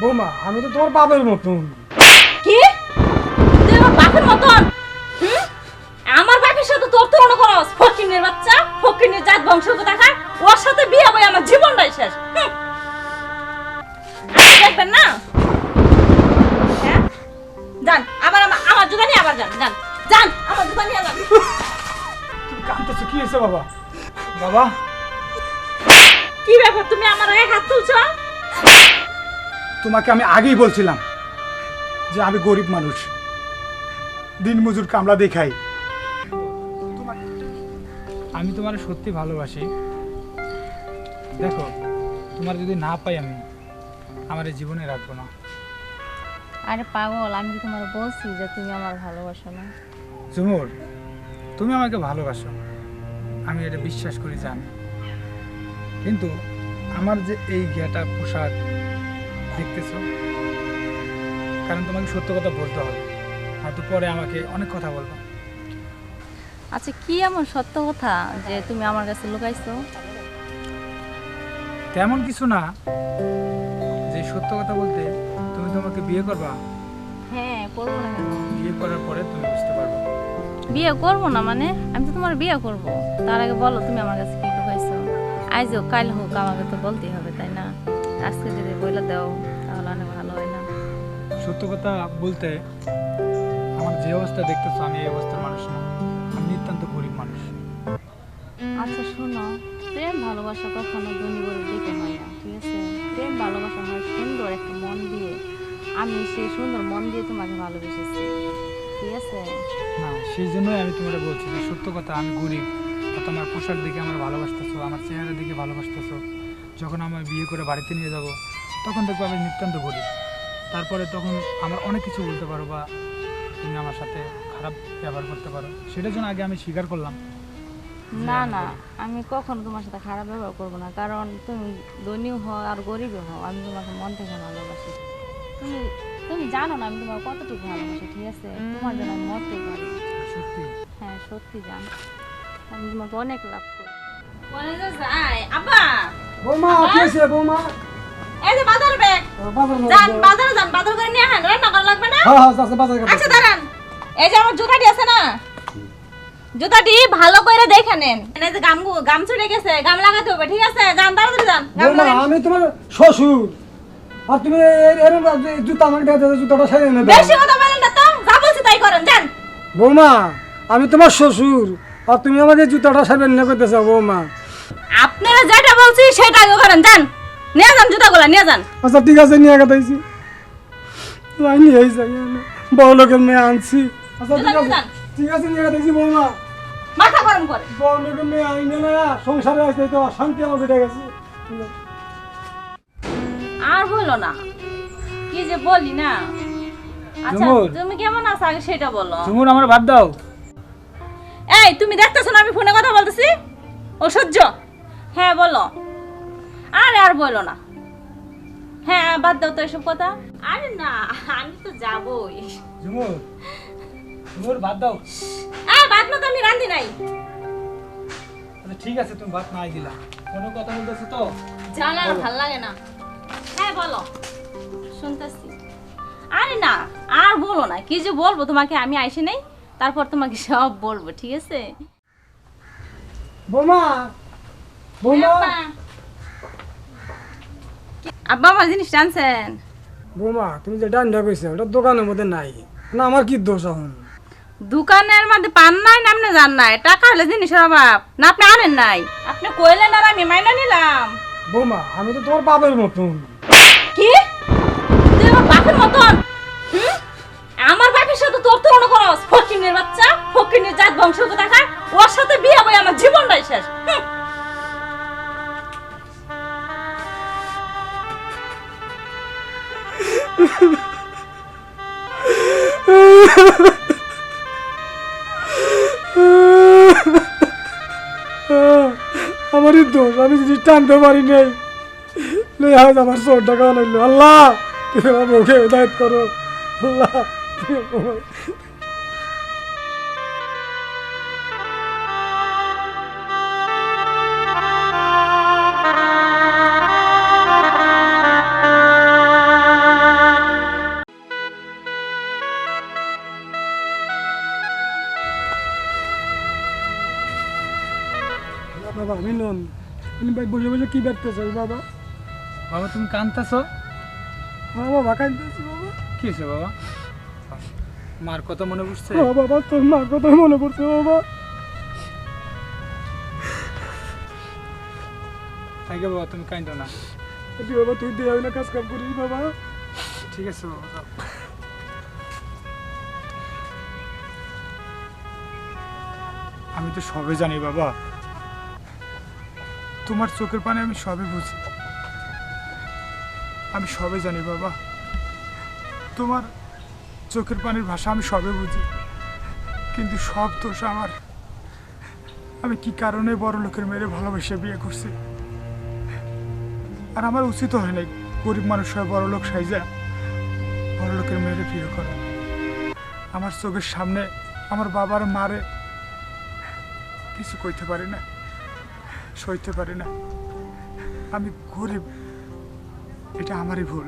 বৌমা আমি তো তোমার বাবার মতন। কি? তুই আমার বাপের মতন? হুম? আমার বাপের সাথে তোর তুলনা করস? ফকিনের বাচ্চা ফকিনের জাত বংশ দেখা ওর সাথে বিয়ে হবে আমার জীবনটাই শেষ। দেখবেন না? হ্যাঁ? যান আবার আমার আমার জুতা আবার যান যান। যান আমার নিয়ে যান তুমি কাঁদতেছো কি হয়েছে বাবা? বাবা? কি ব্যাপার তুমি আমার গায়ে হাত তুলছো? তোমাকে আমি আগেই বলছিলাম যে আমি গরিব মানুষ। দিনমজুর কামলা দেখাই। আমি তোমার সত্যি ভালোবাসি। দেখো তোমার যদি না পাই আমি আমার এই জীবনে রাখব না। আরে পাগল আমি কি তোমার বলছি যে তুমি আমার ভালোবাসো না। ঝুমুর তুমি আমাকে ভালোবাসো। আমি এটা বিশ্বাস করি জানি। কিন্তু আমার যে এই জ্ঞাটা পোশাক দেখতেছো? কারণ তোমাকে সত্য কথা বলতে হবে। হয়তো পরে আমাকে অনেক কথা বলব। আচ্ছা কি এমন সত্য কথা যে তুমি আমার কাছে লুকাইছো? তেমন কিছু না। যে সত্য কথা বলতে তুমি তোমাকে বিয়ে করবা? হ্যাঁ করব না কেন? বিয়ে করার পরে তুমি বুঝতে পারবে। বিয়ে করব না মানে? আমি তো তোমার বিয়ে করব। তার আগে বলো তুমি আমার কাছে কি লুকাইছো? আজ হোক কাল হোক আমাকে তো বলতেই হবে তাই না? আজকে যদি বইলে দাও। সত্য কথা বলতে আমার যে অবস্থা দেখতেছো আমি এই অবস্থার মানুষ না। আমি নিতান্ত গরিব মানুষ। আচ্ছা শোনো প্রেম ভালোবাসা কখনো ধনী গরিব দেখে হয় না ঠিক আছে? প্রেম ভালোবাসা হয় সুন্দর একটা মন দিয়ে। আমি সেই সুন্দর মন দিয়ে তোমাকে ভালোবেসেছি ঠিক আছে? না সেই জন্যই আমি তোমাকে বলছি যে সত্য কথা আমি গরিব। তোমার পোশাক দেখে আমার ভালোবাসতেছো আমার চেহারা দেখে ভালোবাসতেছো। যখন আমার বিয়ে করে বাড়িতে নিয়ে যাব তখন দেখব আমি নিতান্ত গরিব। তারপরে তখন আমার অনেক কিছু বলতে পারো বা তুমি আমার সাথে খারাপ ব্যবহার করতে পারো সেটার জন্য আগে আমি স্বীকার করলাম। না না আমি কখনো তোমার সাথে খারাপ ব্যবহার করব না কারণ তুমি ধনীও হও আর গরিবও হও আমি তোমাকে মন থেকে ভালোবাসি। তুমি তুমি জানো না আমি তোমার কতটুকু ভালোবাসি ঠিক আছে? তোমার জন্য আমি মরতে পারি। সত্যি। হ্যাঁ সত্যি জান। আমি তোমাকে অনেক লাভ করি। বলে যে যায় আব্বা। বৌমা কি বৌমা। এই যে বাজার ব্যাগ। যান বাজারে যান বাজার করে নিয়ে আসেন রান্না করা লাগবে না? হ্যাঁ হ্যাঁ আচ্ছা বাজার করে আচ্ছা দাঁড়ান। এই যে আমার জুতাটি আছে না? জুতাটি ভালো করে দেখে নেন। এই যে গাম গাম ছুটে গেছে গাম লাগাতে হবে ঠিক আছে? যান তাড়াতাড়ি যান গাম বৌমা লাগান। আমি তোমার শ্বশুর। আর তুমি জুতা আমাকে জুতাটা সারিয়ে নেবে। বেশি কথা বলেন না তো যা বলছি তাই করেন যান। বৌমা আমি তোমার শ্বশুর আর তুমি আমাদের জুতাটা করতেছ বৌমা। আপনারা যেটা বলছি সেটা করেন যান। নিয়ে যান জুতাগুলো নিয়ে যান। আচ্ছা ঠিক আছে নিয়ে গেছি নিয়ে যাই বড় লোকের মেয়ে আনছি। আচ্ছা ঠিক আছে ঠিক আছে নিয়ে গেছি বৌমা। মাথা গরম করে। বড় লোকের মেয়ে আইনে না সংসারে আসতে তো অশান্তি আমার গেছে। আর বলো না। কি যে বলি না। আচ্ছা তুমি কেমন আছো? আগে সেটা বলো। ঝুমুর আমার দাও। এই তুমি দেখতেছো না আমি ফোনে কথা বলতেছি? ও সহ্য। হ্যাঁ বলো। আরে আর বলো না। হ্যাঁ বাদ দাও তো এসব কথা। আরে না আমি তো যাবই। ঝুমুর ঝুমুর বাদ দাও। বাদ না আমি রান্ধি নাই। আচ্ছা ঠিক আছে তুমি নাই দিলা। কোনো কথা বলতেছো তো? জানা ভালো লাগে না। হ্যাঁ বলো। শুনতেছি। আরে না আর বলো না। কি যে বলব তোমাকে আমি আইসি নাই তারপর তোমাকে সব বলব ঠিক আছে? বৌমা বৌমা। আব্বা। আমার জিনিস টানছেন? বৌমা তুমি যে ডান্ডা কইছো ওটা দোকানের মধ্যে নাই। না আমার কি দোষ এখন? দোকানের মধ্যে পান নাই না আপনি জান নাই? টাকা হলে জিনিসের অভাব। না আপনি আনেন নাই। আপনি কইলেন আর আমি মাইনা নিলাম। বৌমা আমি তো তোমার বাবার মতন। কি? তুই আমার বাপের মতন? আমার বাপের সাথে তোর তুলনা করস? ফকিনের বাচ্চা ফকিনের জাত বংশ দেখা ওর সাথে বিয়ে হবে আমার জীবনটাই শেষ। আমারই দোষ, আমি যদি টানতে পারি নাই আজ আমার চোর টাকা লাগল। আল্লাহ, তুমি আমার মুখে হেদায়ত করো। আল্লাহ বসে বসে কি দেখতেছো বাবা। বাবা তুমি কানতেছ হ্যাঁ বাবা কাঁদতেছি বাবা। কি হয়েছে বাবা? মার কথা মনে পড়ছে? হ্যাঁ বাবা তোর মার কথা মনে পড়ছে বাবা। থাকে বাবা তুমি কাইন্দ না। তুই বাবা তুই দিয়ে না কাজ কাম করিস বাবা। ঠিক আছে বাবা। আমি তো সবে জানি বাবা তোমার চোখের পানে আমি সবে বুঝি। আমি সবে জানি, বাবা। তোমার চোখের পানির ভাষা আমি সবে বুঝি। কিন্তু সব দোষ আমার। আমি কি কারণে বড় লোকের মেরে ভালোবেসে বিয়ে করছি? আর আমার উচিত হয় নাই গরিব মানুষ হয় বড় লোক সাইজা বড় লোকের মেয়েরে বিয়ে করে। আমার চোখের সামনে আমার বাবার মারে কিছু কইতে পারি না। সইতে পারি না। আমি গরিব, এটা আমারই ভুল।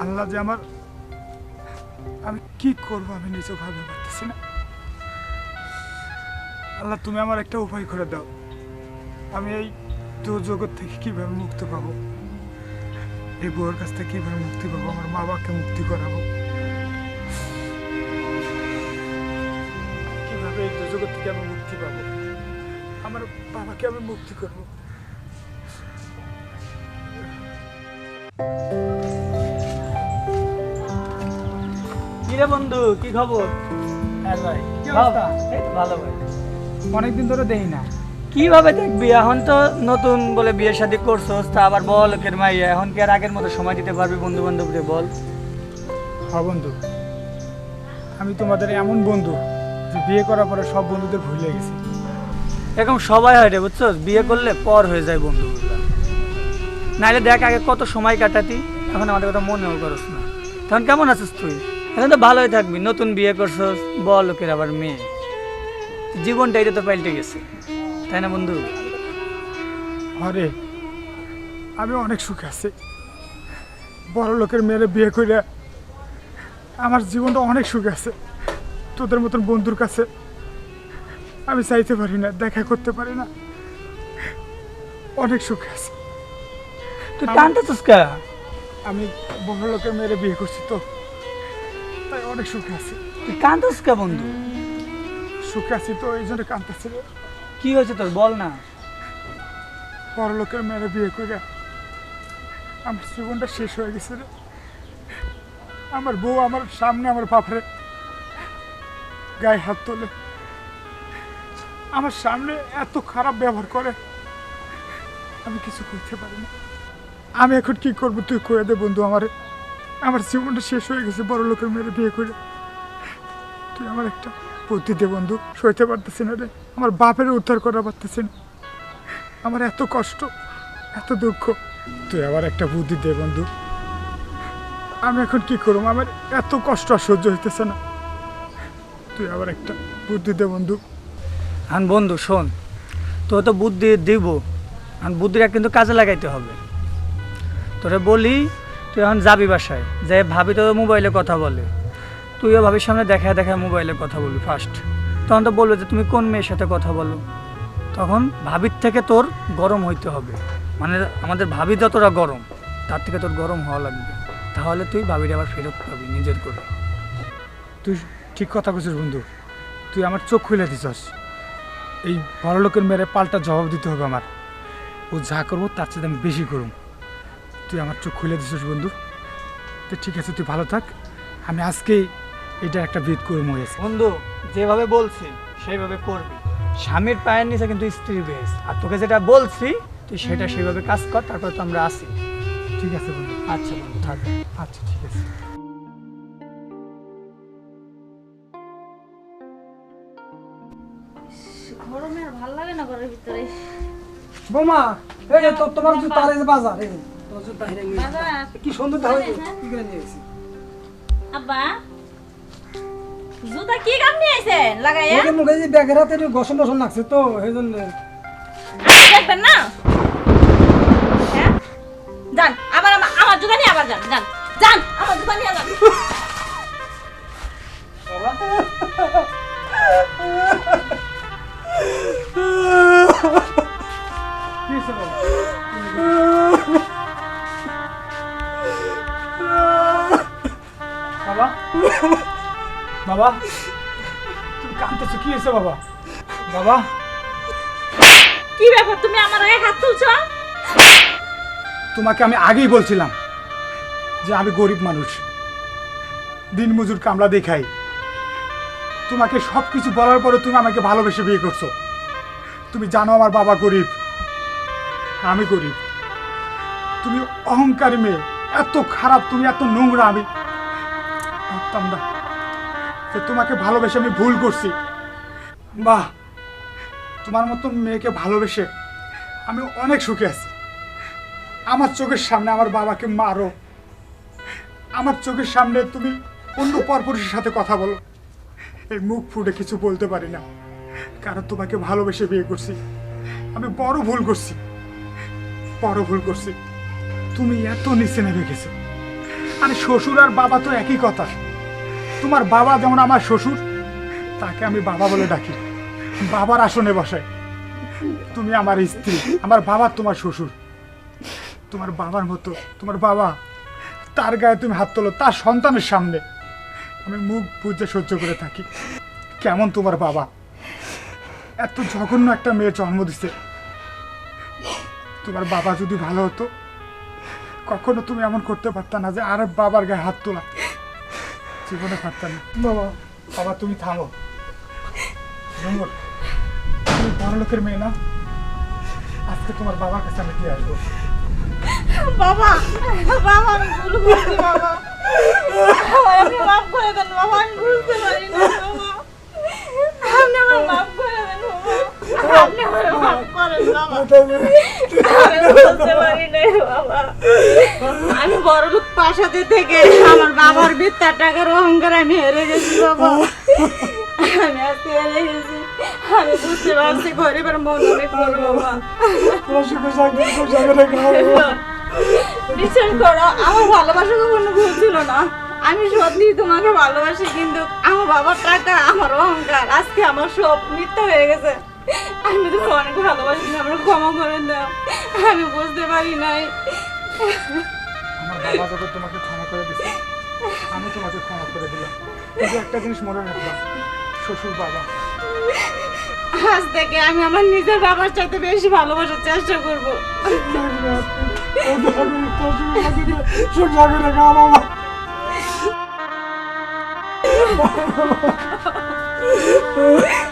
আল্লাহ যে আমার, আমি কি করব আমি নিজেও ভাবতে পারতেছি না। আল্লাহ, তুমি আমার একটা উপায় করে দাও। আমি এই দুর্যোগের থেকে কীভাবে মুক্তি পাবো? এই বউয়ের কাছ থেকে কীভাবে মুক্তি পাবো? আমার মা বাবাকে মুক্তি করাবো? কীভাবে এই দুর্যোগের থেকে আমি মুক্তি পাবো? আমার বাবাকে আমি মুক্তি করব। কিরে বন্ধু কি খবর? হ্যাঁ ভাই কি অবস্থা? এই তো ভালো ভাই। অনেকদিন ধরে দেই না। কীভাবে দেখবি? এখন তো নতুন বলে বিয়ে শাদী করছোস তা আবার বল লোকের মাইয়া। এখন কি আর আগের মতো সময় দিতে পারবি বন্ধু বল। হ্যাঁ বন্ধু আমি তোমাদের এমন বন্ধু যে বিয়ে করার পরে সব বন্ধুদের ভুলে গেছি। এরকম সবাই হয় রে, বুঝছ? বিয়ে করলে পর হয়ে যায় বন্ধুগুলা। নাইলে দেখ আগে কত সময় কাটাতি, এখন আমাদের কথা মনেও করস না। তখন কেমন আছিস তুই? এখন তো ভালোই থাকবি, নতুন বিয়ে করছস বল লোকের আবার মেয়ে। জীবনটা এটা তো পাল্টে গেছে, তাই না বন্ধু? আরে, আমি অনেক সুখে আছি। বড় লোকের মেয়েরে বিয়ে করে আমার জীবনটা অনেক সুখে আছে। তোদের মতন বন্ধুর কাছে আমি চাইতে পারি না দেখা করতে পারি না। অনেক সুখে আছে। তুই টানতেছিস কা আমি বড় লোকের মেয়েরে বিয়ে করছি তো তাই অনেক সুখে আছি। তুই কান্দছিস কা বন্ধু? সুখে আছি তো এই জন্য কাঁদতেছি রে। কি হয়েছে তোর? বল না। বড় লোকের মেয়েরে বিয়ে করে আমার জীবনটা শেষ হয়ে গেছে রে। আমার বউ আমার সামনে আমার বাপরে গায়ে হাত তোলে। আমার সামনে এত খারাপ ব্যবহার করে, আমি কিছু করতে পারি না। আমি এখন কি করব তুই কয়ে দে বন্ধু আমার। আমার জীবনটা শেষ হয়ে গেছে, বড় লোকের মেয়েরে বিয়ে করে। তুই আমার একটা বুদ্ধি দে বন্ধু, সইতে পারতেছি না রে। আমার বাপের উদ্ধার করা পারতেছি না। আমার এত কষ্ট, এত দুঃখ। তুই আবার একটা বুদ্ধি দে বন্ধু। আমি এখন কি করব? আমার এত কষ্ট আর সহ্য হইতেছে না। তুই আবার একটা বুদ্ধি দে বন্ধু। হান বন্ধু, শোন, তোর তো বুদ্ধি দিব হান বুদ্ধিটা কিন্তু কাজে লাগাইতে হবে। তোরে বলি, তুই এখন যাবি বাসায়, যে ভাবি তো মোবাইলে কথা বলে। তুইও ভাবির সামনে দেখা দেখা মোবাইলে কথা বলবি ফার্স্ট তখন তো বলবে যে, তুমি কোন মেয়ের সাথে কথা বলো? তখন ভাবির থেকে তোর গরম হইতে হবে। মানে আমাদের ভাবি যতটা গরম, তার থেকে তোর গরম হওয়া লাগবে। তাহলে তুই ভাবির আবার ফেরত পাবি নিজের করে। তুই ঠিক কথা বলছিস বন্ধু। তুই আমার চোখ খুলে দিছস। এই বড় লোকের মেরে পাল্টা জবাব দিতে হবে আমার। ও যা করব তার সাথে আমি বেশি করুম। তুই আমার চোখ খুলে দিছিস বন্ধু। তো ঠিক আছে তুই ভালো থাক। আমি আজকেই এটা একটা বিদ করে মরেছি বন্ধু যেভাবে বলছি সেইভাবে করবি। স্বামীর পায়ের নিচে কিন্তু স্ত্রী বেশ। আর তোকে যেটা বলছি তুই সেটা সেভাবে কাজ কর তারপর তো আমরা আসি। ঠিক আছে বন্ধু। আচ্ছা বন্ধু থাক। আচ্ছা ঠিক আছে। বোমা এই যে তো- তোমার জুতা আর এই বাজার এই তোমার জুতা হিরে নিয়ে এসেছি। বাবা কি সুন্দর দেখা কি করে নিয়ে এসেছি আব্বা জুতা কি কাম নিয়ে আইছেন? লাগাইয়া। মুখে মুখে যে ব্যাগের হাতে একটু গসন টসন লাগছে তো সেই জন্য। দেখবেন না? হ্যাঁ? যান আবার আমা- আমার জুতা নিয়ে আবার যান যান। যান আমার জুতা নিয়ে যান। বাবা। বাবা। বাবা। তুমি কাঁদতেছো কি হয়েছে বাবা? বাবা। কি ব্যাপার তুমি আমার গায়ে হাত তুলছো? তোমাকে আমি আগেই বলছিলাম যে আমি গরিব মানুষ। দিন মজুর কামলা দেখাই। তোমাকে সব কিছু বলার পরে তুমি আমাকে ভালোবেসে বিয়ে করছ। তুমি জানো আমার বাবা গরিব। আমি গরিব। তুমি অহংকারী মেয়ে। এত খারাপ, তুমি এত নোংরা। আমি ভাবতাম না যে তোমাকে ভালোবেসে আমি ভুল করছি। বাহ! তোমার মতো মেয়েকে ভালোবেসে আমি অনেক সুখে আছি। আমার চোখের সামনে আমার বাবাকে মারো। আমার চোখের সামনে তুমি অন্য পরপুরুষের সাথে কথা বলো। এই মুখ ফুটে কিছু বলতে পারি না। কারণ তোমাকে ভালোবেসে বিয়ে করছি। আমি বড় ভুল করছি। বড় ভুল করছি। তুমি এত নিচে নেমে গেছো। আরে শ্বশুর আর বাবা তো একই কথা। তোমার বাবা যেমন আমার শ্বশুর, তাকে আমি বাবা বলে ডাকি। বাবার আসনে বসাই তুমি আমার স্ত্রী, আমার বাবা তোমার শ্বশুর। তোমার বাবার মতো, তোমার বাবা, তার গায়ে তুমি হাত তোলো, তার সন্তানের সামনে। আমি মুখ বুঝে সহ্য করে থাকি। কেমন তোমার বাবা? এত জঘন্য একটা মেয়ে জন্ম দিছে। তোমার বাবা যদি ভালো হতো, কখনো তুমি এমন করতে পারতা না যে আর বাবার গায়ে হাত তোলা। জীবনে পারতা না। বাবা বাবা, তুমি থামো। তুমি বড় লোকের মেয়ে না? আজকে তোমার বাবার কাছে আমি দিয়ে আসব? বাবা বাবা বাবা। আপনি মাফ করে দেন বাবা আমি বুঝতে পারি না আপনি আমার মাফ করে দেন বাবা। আপনি আমার মাফ করেন বাবা। আমি বুঝতে পারি বাবা। আমি বড় লোক পাশাতে থেকে আমার বাবার মিথ্যা টাকার অহংকার আমি হেরে গেছি বাবা। আমি আজকে হেরে গেছি। আমি বুঝতে পারছি গরিবের মন অনেক বড় বাবা। বিশ্বাস করো আমার ভালোবাসা কখনো ভুল ছিল না। আমি সত্যি তোমাকে ভালোবাসি কিন্তু আমার বাবার টাকা আমার অহংকার আজকে আমার সব মিথ্যা হয়ে গেছে আমি তোমাকে অনেক ভালোবাসি আমার ক্ষমা করে দাও আমি বুঝতে পারি নাই আমার বাবা যখন তোমাকে ক্ষমা করে আমি তোমাকে ক্ষমা করে দিলাম কিন্তু একটা জিনিস মনে রাখবা শ্বশুর বাবা আজ থেকে আমি আমার নিজের বাবার চাইতে বেশি ভালোবাসার চেষ্টা করব জায়গা Oh,